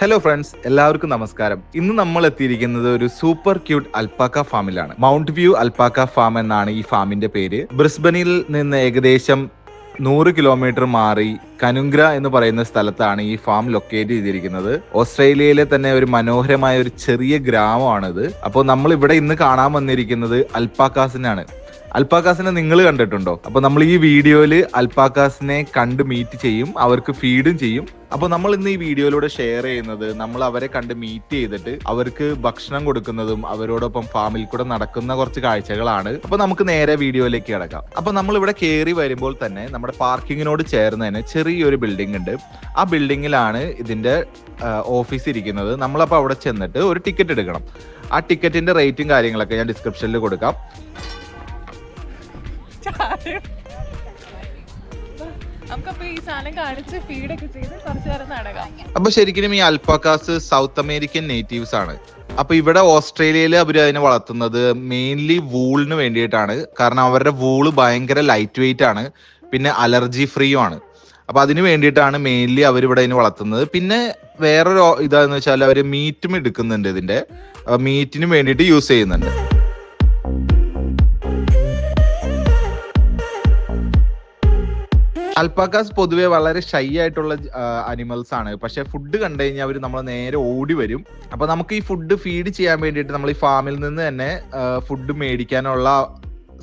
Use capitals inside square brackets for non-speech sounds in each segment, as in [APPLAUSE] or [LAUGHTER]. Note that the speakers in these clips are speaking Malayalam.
ഹലോ ഫ്രണ്ട്സ് എല്ലാവർക്കും നമസ്കാരം. ഇന്ന് നമ്മൾ എത്തിയിരിക്കുന്നത് ഒരു സൂപ്പർ ക്യൂട്ട് അൽപ്പാക്ക ഫാമിലാണ് മൗണ്ട് വ്യൂ അൽപ്പാക്ക ഫാം എന്നാണ് ഈ ഫാമിന്റെ പേര്. ബ്രിസ്ബനിൽ നിന്ന് ഏകദേശം നൂറ് കിലോമീറ്റർ മാറി കനുഗ്ര എന്ന് പറയുന്ന സ്ഥലത്താണ് ഈ ഫാം ലൊക്കേറ്റ് ചെയ്തിരിക്കുന്നത്. ഓസ്ട്രേലിയയിലെ തന്നെ ഒരു മനോഹരമായ ഒരു ചെറിയ ഗ്രാമമാണിത്. അപ്പോൾ നമ്മൾ ഇവിടെ ഇന്ന് കാണാൻ വന്നിരിക്കുന്നത് അൽപ്പാക്കാസിനാണ് അൽപ്പാക്കാസിനെ നിങ്ങൾ കണ്ടിട്ടുണ്ടോ? അപ്പൊ നമ്മൾ ഈ വീഡിയോയിൽ അൽപ്പാക്കാസിനെ കണ്ട് മീറ്റ് ചെയ്യും അവർക്ക് ഫീഡും ചെയ്യും. അപ്പൊ നമ്മൾ ഇന്ന് ഈ വീഡിയോയിലൂടെ ഷെയർ ചെയ്യുന്നത് നമ്മൾ അവരെ കണ്ട് മീറ്റ് ചെയ്തിട്ട് അവർക്ക് ഭക്ഷണം കൊടുക്കുന്നതും അവരോടൊപ്പം ഫാമിൽ കൂടെ നടക്കുന്ന കുറച്ച് കാഴ്ചകളാണ്. അപ്പൊ നമുക്ക് നേരെ വീഡിയോയിലേക്ക് കിടക്കാം. അപ്പൊ നമ്മൾ ഇവിടെ കയറി വരുമ്പോൾ തന്നെ നമ്മുടെ പാർക്കിങ്ങിനോട് ചേർന്ന് തന്നെ ചെറിയൊരു ബിൽഡിംഗ് ഉണ്ട്. ആ ബിൽഡിങ്ങിലാണ് ഇതിന്റെ ഓഫീസ് ഇരിക്കുന്നത്. നമ്മളപ്പോൾ അവിടെ ചെന്നിട്ട് ഒരു ടിക്കറ്റ് എടുക്കണം. ആ ടിക്കറ്റിന്റെ റേറ്റും കാര്യങ്ങളൊക്കെ ഞാൻ ഡിസ്ക്രിപ്ഷനിൽ കൊടുക്കാം. കുറച്ചു നേരം നടക്കാം. അപ്പൊ ശരിക്കും ഈ അൽപ്പാക്കാസ് സൗത്ത് അമേരിക്കൻ നേറ്റീവ്സ് ആണ്. അപ്പൊ ഇവിടെ ഓസ്ട്രേലിയയിൽ അവർ അതിനെ വളർത്തുന്നത് മെയിൻലി വൂളിന് വേണ്ടിയിട്ടാണ്. കാരണം അവരുടെ വൂൾ ഭയങ്കര ലൈറ്റ് വെയിറ്റ് ആണ്. പിന്നെ അലർജി ഫ്രീയും ആണ്. അപ്പൊ അതിന് വേണ്ടിയിട്ടാണ് മെയിൻലി അവർ ഇവിടെ അതിനെ വളർത്തുന്നത്. പിന്നെ വേറൊരു ഇതാന്ന് വെച്ചാൽ അവർ മീറ്റും എടുക്കുന്നുണ്ട് ഇതിന്റെ. മീറ്റിനും വേണ്ടിയിട്ട് യൂസ് ചെയ്യുന്നുണ്ട്. അൽപ്പാക്കാസ് പൊതുവെ വളരെ ഷൈ ആയിട്ടുള്ള അനിമൽസ് ആണ്. പക്ഷെ ഫുഡ് കണ്ടു കഴിഞ്ഞാൽ അവർ നമ്മൾ നേരെ ഓടി വരും. അപ്പൊ നമുക്ക് ഈ ഫുഡ് ഫീഡ് ചെയ്യാൻ വേണ്ടിയിട്ട് നമ്മൾ ഈ ഫാമിൽ നിന്ന് തന്നെ ഫുഡ് മേടിക്കാനുള്ള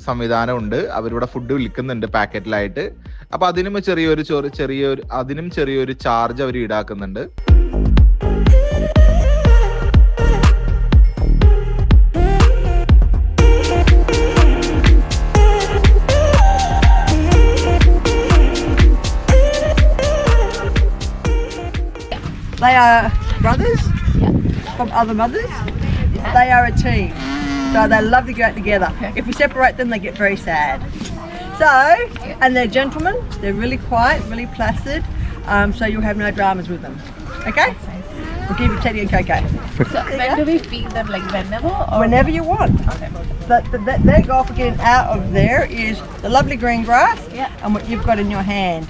സംവിധാനമുണ്ട്. അവരിവിടെ ഫുഡ് വിൽക്കുന്നുണ്ട് പാക്കറ്റിലായിട്ട് അപ്പൊ അതിനും ചെറിയൊരു ചെറിയൊരു അതിനും ചെറിയൊരു ചാർജ് അവർ ഈടാക്കുന്നുണ്ട്. They are brothers from other mothers. They are a team. So they love to go out together. If we separate them, they get very sad. So, and they're gentlemen. They're really quiet, really placid. Um, so you'll have no dramas with them. Okay? We'll give you Teddy and Coco. So when do we feed them? Like whenever or Whenever you want. Okay. But the, the, their goal for getting out of there is the lovely green grass Yeah. and what you've got in your hand.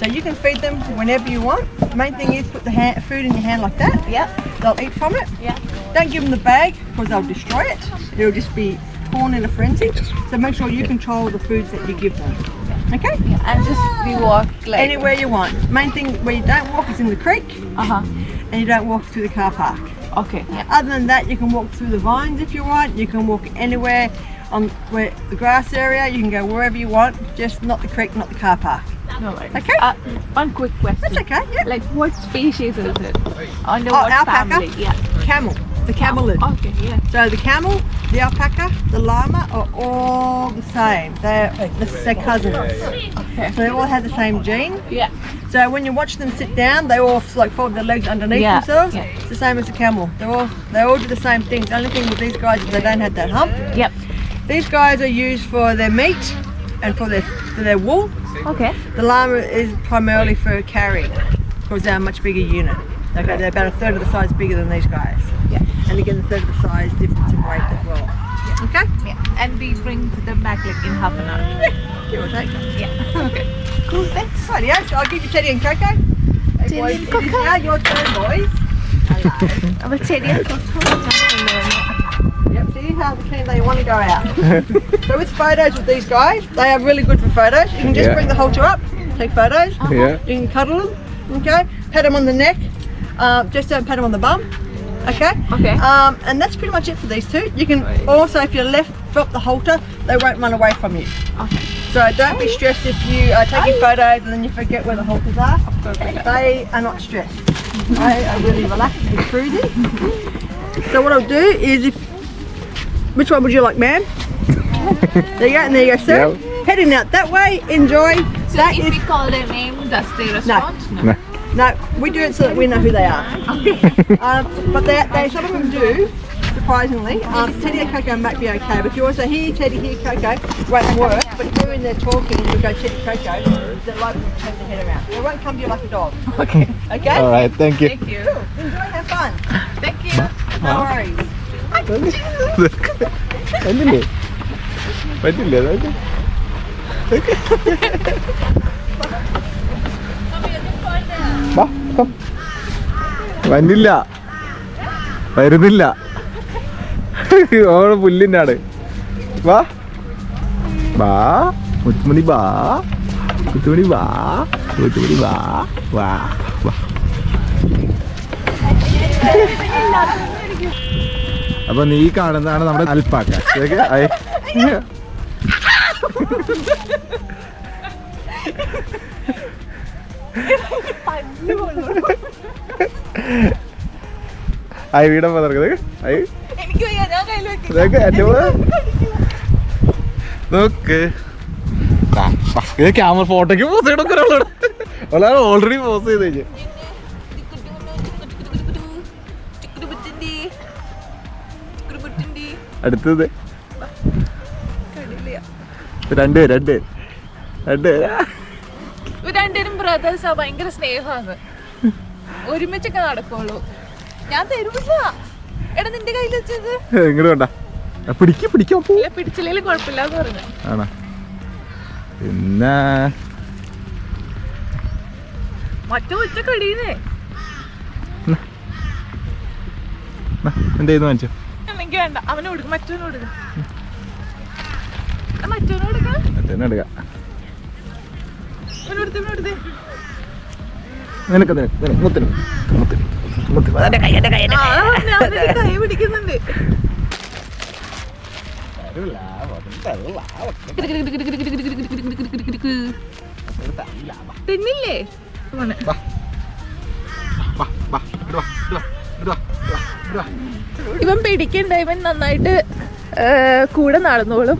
So you can feed them whenever you want. The main thing is put the hand, food in your hand like that. Yeah. They'll eat from it. Yeah. Don't give them the bag because they'll destroy it. It'll just be torn in a frenzy. So make sure you control the foods that you give them. Okay? And just be walk like Anywhere you want. Main thing where you don't walk is in the creek Uh huh. and you don't walk through the car park. Okay. Yeah. Other than that, you can walk through the vines if you want. You can walk anywhere on where the grass area. You can go wherever you want, just not the creek, not the car park. No worries. Okay. Uh, one quick question. That's okay. Yeah. Like what species is it? Under Oh, what alpaca? family? Yeah. Camel. The camelid. Okay. Yeah. So the camel, the alpaca, the llama are all the same. They're they're cousins. Okay. So they all have the same gene. Yeah. So when you watch them sit down, they all like fold their legs underneath Yeah, themselves. yeah. It's the same as a camel. They all they all do the same things. The only thing with these guys is they don't have that hump. Yep. These guys are used for their meat and for their for their wool. Okay. The llama is primarily for carrying because they're a much bigger unit. Okay, they're about a third of the size bigger than these guys. Yeah. And again, a third of the size difference in weight as well. Yeah. Okay. Yeah. And we bring them back like in half an hour. Yeah. okay. Cool. Thanks. Right, yeah. So I'll give you Teddy and Coco. Teddy and Coco. Now your turn, boys. [LAUGHS] I'm a Teddy and Coco. [LAUGHS] the team they want to go out. [LAUGHS] so with photos with these guys, they are really good for photos. You can just Yeah. bring the halter up, take photos. Yeah. You can cuddle them, okay? Pat them on the neck. Um, just don't pat them on the bum, okay? Okay. Um, and that's pretty much it for these two. You can also, if you're left, drop the halter. They won't run away from you. Okay. So don't be stressed if you are taking photos and then you forget where the halters are. They are not stressed. They are really relaxed and cruisy. So what I'll do is if which one would you like, ma'am? [LAUGHS] there you go, and there you go, sir. Yep. Heading out that way, enjoy. So that if is we call their name, does they respond? No. no, we do it so that we know who they are. [LAUGHS] um, but they, they some of them do, surprisingly. Um, Teddy and Coco might be okay, but if you also hear Teddy, hear Coco, won't work. But if you're in there talking and you go Teddy, Coco, they're likely to turn their head around. They won't come to you like a dog. Okay. Okay? All right, thank you. Thank you. Enjoy, have fun. Thank you. No worries. പറ്റില്ലേ പറ്റില്ല. വന്നില്ല. വരുന്നില്ല. അവൾ പുല്ലിന്റെ ആണ് വാ. വാ. മുത്തുമണി വാ. മുത്തുമണി വാ. മുത്തുമണി വാ. വാ വാ. അപ്പൊ നീ കാണുന്നതാണ് നമ്മുടെ അൽപ്പാക്ക. ഐ അയ- അയ വീടാ പറഞ്ഞത് ഐ എനിക്ക് വയ്യ, ഞാൻ കയ്യിൽ വെക്കാം. ഇതൊക്കെ നോക്ക്. ദാ, വാ, ഇത് ക്യാമറ ഫോട്ടോക്ക് പോസ് ഒരാളോട് ഒരാൾ ഓൾറെഡി പോസ് ചെയ്ത് കഴിഞ്ഞു. അടുത്തത്. രണ്ട് രണ്ട് രണ്ട് രണ്ടുപേരും. ബ്രദേഴ്സാ ഭയങ്കര സ്നേഹമാണ് ഒരുമിച്ചൊക്കെ നടക്കുള്ളൂ. ഞാൻ തരുമില്ല എടാ നിന്റെ കയ്യിൽ വെച്ചത്? ഇങ്ങോട്ട് വേണ്ട. പിടിക്ക പിടിക്കാൻ പിടിച്ചില്ലെങ്കിലും ഇല്ല പിടിച്ചില്ലെങ്കിൽ കുഴപ്പമില്ല എന്ന് പറഞ്ഞു. ആണോ? പിന്നെ. മറ്റു ഒറ്റ കടീന്നേ ന്നാ, എന്റെ കയ്യിൽ നിന്ന് വാങ്ങിച്ചോ എനിക്ക് വേണ്ട. അവന് കൊടുക്കും മറ്റവന് കൊടുക്കും മറ്റവന് കൊടുക്കാം മറ്റേ എടുക്കാം നിനക്ക് നിനക്ക് മുത്തിന് മുത്തിന് മുത്തിന്. ആ, ഞാൻ നിന്റെ കൈ പിടിക്കുന്നുണ്ട്. തിന്നില്ലേ? ഇവൻ പിടിക്കണ്ട ഇവൻ നന്നായിട്ട് കൂടെ നടന്നോളും.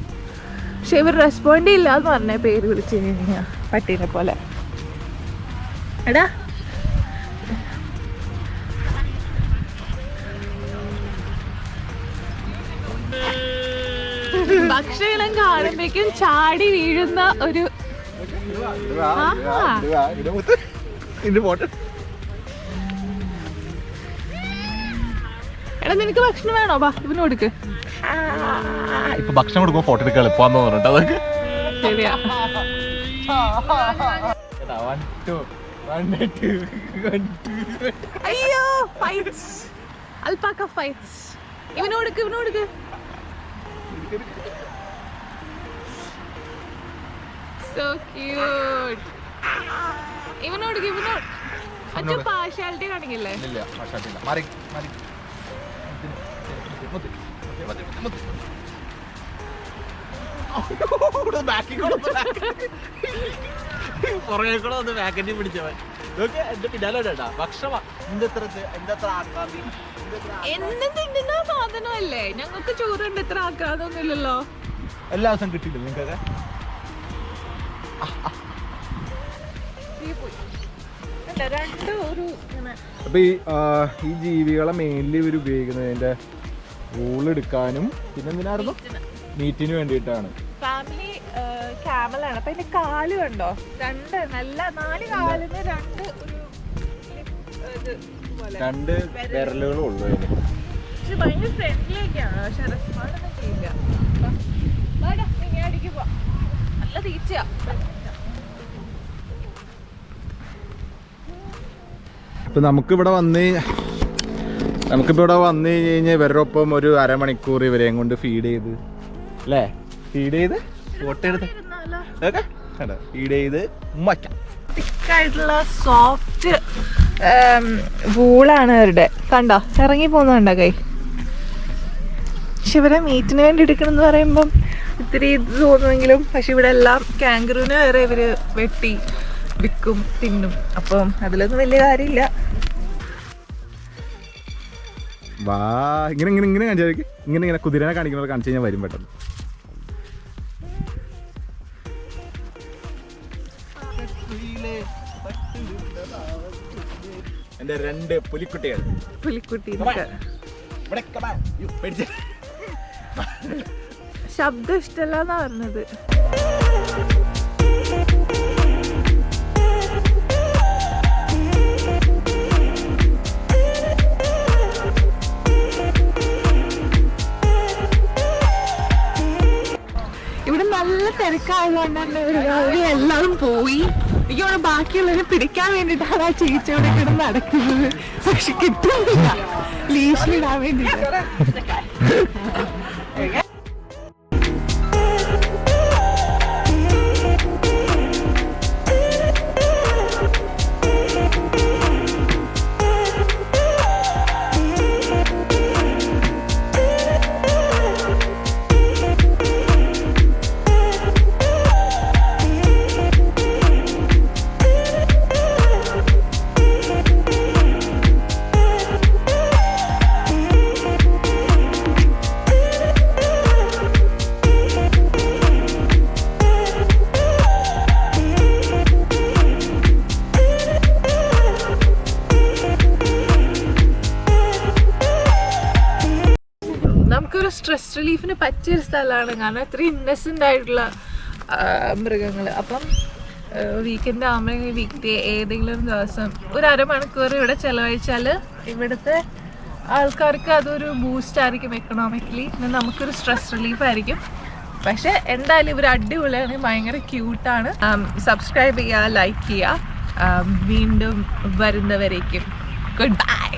പക്ഷെ ഇവർ റെസ്പോണ്ട് ഇല്ല എന്ന് പറഞ്ഞ പേര് വിളിച്ചു കഴിഞ്ഞാ. പട്ടീനെ പോലെ. എടാ. ഭക്ഷണം കാണുമ്പോഴേക്കും ചാടി വീഴുന്ന ഒരു ഇങ്ങട് നിനക്ക് ഭക്ഷണം വേണോ? ബാ ഇവന് കൊടുക്ക്. ഇപ്പൊ ഭക്ഷണം കൊടുക്കുമ്പോ ഫോട്ടോ എടുക്കാൻ എളുപ്പമാന്ന് പറഞ്ഞിട്ട് അതൊക്കെ. ശരിയാ. അയ്യോ ഫൈറ്റ്സ് അൽപാക്ക ഫൈറ്റ്സ് ഇവന് കൊടുക്ക് ഇവന് കൊടുക്ക്. സോ ക്യൂട്ട് ഇവന് കൊടുക്ക് ഇവനോട് അച്ഛൻ പാർഷ്യാലിറ്റി കാണിക്കില്ലേ? ഇല്ല, മാഷാട്ടില്ല. മാറി, മാറി. പുറകെ കൂടെ ഒന്ന് വാക്കറ്റി പിടിച്ചവൻ ഇതൊക്കെ എന്റെ പിന്നാലെ കേട്ടാ ഭക്ഷണ എന്റെ എത്ര എന്റെ എത്ര ആക്കാതി എന്നും തിന്നുന്ന സാധനമല്ലേ? ഞങ്ങൾക്ക് ചോറുണ്ട് ഇത്ര ആക്കാതൊന്നുമില്ലല്ലോ. എല്ലാ ദിവസം കിട്ടിയില്ല നിങ്ങൾക്കൊക്കെ? രണ്ട് ഒരു ഇങ്ങനെ. അപ്പൊ ഈ ഈ ജീവികളെ മെയിൻലി ഇവർ ഉപയോഗിക്കുന്നത് അതിന്റെ ഊളെടുക്കാനും പിന്നെ എന്തിനായിരുന്നു മീറ്റിന് വേണ്ടിയിട്ടാണ്. ഫാമിലി ക്യാമലാണ്. അപ്പൊ അതിന്റെ കാൽ കണ്ടോ? രണ്ട് നല്ല നാല് കാലിന് രണ്ട് ഒരു രണ്ട് വിരലുകളും ഉള്ളു പക്ഷെ ഭയങ്കര പക്ഷെ റെസ്പോണ്ട് ഒന്നും ചെയ്യില്ല പോവാം. നല്ല ഇപ്പൊ നമുക്കിവിടെ വന്ന് നമുക്കിപ്പോ ഇവിടെ വന്നു കഴിഞ്ഞാൽ ഇവരുടെ ഒപ്പം ഒരു അരമണിക്കൂർ ഇവരെയും കൊണ്ട് ഫീഡ് ചെയ്ത്. അല്ലേ ഫീഡ് ചെയ്ത്? ഫോട്ടോ എടുത്ത്? ഫീഡ് ചെയ്ത് ഉമ്മയ്ക്കാം സോഫ്റ്റ് വൂളാണ് അവരുടെ. കണ്ടോ? ഇറങ്ങി പോകുന്നുണ്ടോ കൈ? പക്ഷെ ഇവരെ മീറ്റിന് വേണ്ടി എടുക്കണമെന്ന് പറയുമ്പം ഇത്തിരി ഇത് തോന്നുമെങ്കിലും പക്ഷെ ഇവിടെ എല്ലാം കാങ്കറൂന് വരെ ഇവർ വെട്ടി വിൽക്കും തിന്നും. അപ്പം അതിലൊന്നും വലിയ കാര്യമില്ല. വാ ഇങ്ങനെ ഇങ്ങനെ ഇങ്ങനെ കാണിച്ചു ഇങ്ങനെ ഇങ്ങനെ കുതിരനെ കാണിക്കുന്നത് കാണിച്ചു കഴിഞ്ഞാൽ വരും പെട്ടെന്ന്. എന്റെ രണ്ട് പുലിക്കുട്ടികൾ. പുലിക്കുട്ടി. ശബ്ദം ഇഷ്ടമല്ലെന്നാ പറഞ്ഞത്. തിരക്കായതുകൊണ്ട് തന്നെ ഒരു രാവിലെ എല്ലാവരും പോയി. എനിക്ക് അവിടെ ബാക്കിയുള്ളവരെ പിടിക്കാൻ വേണ്ടിയിട്ടാണ് ആ ചേച്ചി അവിടെ കിടന്ന് നടക്കുന്നത്. പക്ഷെ കിട്ടുന്നില്ല. ലീഷിലിടാൻ വേണ്ടിയിട്ട്. റിലീഫിന് പറ്റിയൊരു സ്ഥലമാണ്. കാരണം ഇത്ര ഇന്നസെന്റ് ആയിട്ടുള്ള മൃഗങ്ങൾ അപ്പം വീക്കെൻഡ് ആകുമ്പോഴെങ്കിൽ വീക്ക് ഡേ ഏതെങ്കിലും ദിവസം ഒരു അരമണിക്കൂർ ഇവിടെ ചിലവഴിച്ചാൽ ഇവിടുത്തെ ആൾക്കാർക്ക് അതൊരു ബൂസ്റ്റ് ആയിരിക്കും എക്കണോമിക്കലി നമുക്കൊരു സ്ട്രെസ് റിലീഫ് ആയിരിക്കും. പക്ഷെ എന്തായാലും ഇവർ അടിപൊളിയാണ്. ഭയങ്കര ക്യൂട്ടാണ് സബ്സ്ക്രൈബ് ചെയ്യുക ലൈക്ക് ചെയ്യുക വീണ്ടും വരുന്നവരേക്കും. Good [LAUGHS] bye